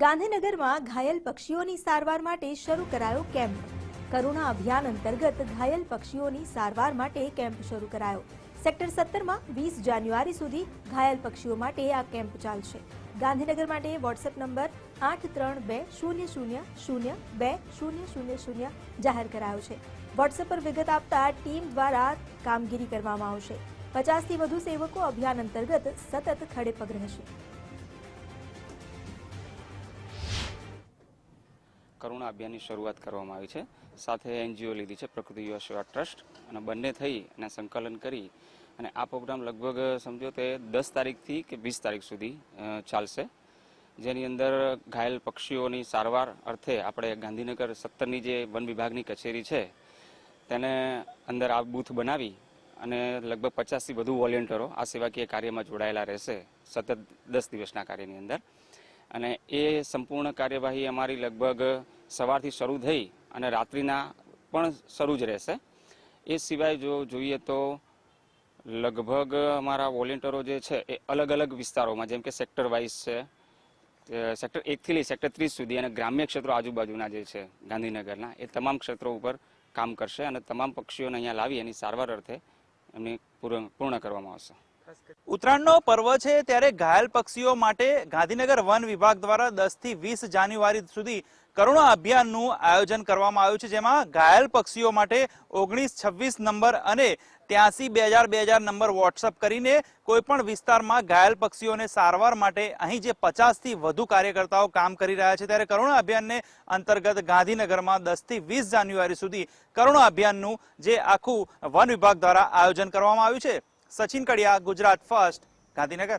ગાંધીનગરમાં ઘાયલ પક્ષીઓની સારવાર માટે શરૂ કરાયો કેમ્પ. કરુણા અભિયાન અંતર્ગત ઘાયલ પક્ષીઓની સારવાર માટે કેમ્પ શરૂ કરાયો. સેક્ટર સત્તરમાં વીસ જાન્યુઆરી સુધી ઘાયલ પક્ષીઓ માટે આ કેમ્પ ચાલશે. ગાંધીનગર માટે વોટ્સએપ નંબર આઠ ત્રણ બે શૂન્ય શૂન્ય શૂન્ય બે શૂન્ય શૂન્ય શૂન્ય જાહેર કરાયો છે. વોટ્સએપ પર વિગત આપતા ટીમ દ્વારા કામગીરી કરવામાં આવશે. પચાસથી વધુ સેવકો અભિયાન અંતર્ગત સતત ખડેપગ રહેશે. કરુણા અભિયાનની શરૂઆત કરવામાં આવી છે. સાથે એનજીઓ લીધી છે પ્રકૃતિ યુવા સેવા ટ્રસ્ટ અને બંને થઈ અને સંકલન કરી અને આ પ્રોગ્રામ લગભગ, સમજો તે દસ તારીખથી કે વીસ તારીખ સુધી ચાલશે. જેની અંદર ઘાયલ પક્ષીઓની સારવાર અર્થે આપણે ગાંધીનગર સત્તરની જે વન વિભાગની કચેરી છે, તેને અંદર આ બૂથ બનાવી અને લગભગ પચાસથી વધુ વોલેન્ટરો આ સેવાકીય કાર્યમાં જોડાયેલા રહેશે સતત દસ દિવસના કાર્યની અંદર. અને એ સંપૂર્ણ કાર્યવાહી અમારી લગભગ સવારથી શરૂ થઈ અને રાત્રિના પણ શરૂ જ રહેશે. એ સિવાય જો જોઈએ તો લગભગ અમારા વોલેન્ટરો જે છે એ અલગ અલગ વિસ્તારોમાં, જેમ કે સેક્ટર વાઇઝ છે સેક્ટર એકથી લઈ સેક્ટર ત્રીસ સુધી અને ગ્રામ્ય ક્ષેત્રો આજુબાજુના જે છે, ગાંધીનગરના, એ તમામ ક્ષેત્રો ઉપર કામ કરશે અને તમામ પક્ષીઓને અહીંયા લાવી એની સારવાર અર્થે એમની પૂર્ણ કરવામાં આવશે. ઉત્તરાયણનો પર્વ છે ત્યારે ઘાયલ પક્ષીઓ માટે ગાંધીનગર વન વિભાગ દ્વારા દસથી વીસ જાન્યુઆરી સુધી કરુણા અભિયાનનું આયોજન કરવામાં આવ્યું છે, જેમાં ઘાયલ પક્ષીઓ માટે ઓગણીસ, છવ્વીસ નંબર અને ત્યાંસી, બે હજાર બે હજાર નંબર વોટ્સઅપ કરીને કોઈ પણ વિસ્તારમાં ઘાયલ પક્ષીઓને સારવાર માટે અહીં જે પચાસથી વધુ કાર્યકર્તાઓ કામ કરી રહ્યા છે, ત્યારે કરુણા અભિયાનને અંતર્ગત ગાંધીનગરમાં દસથી વીસ જાન્યુઆરી સુધી કરુણા અભિયાનનું જે આખું વન વિભાગ દ્વારા આયોજન કરવામાં આવ્યું છે. સચિન કડિયા ગુજરાત ફર્સ્ટ ગાંધીનગર.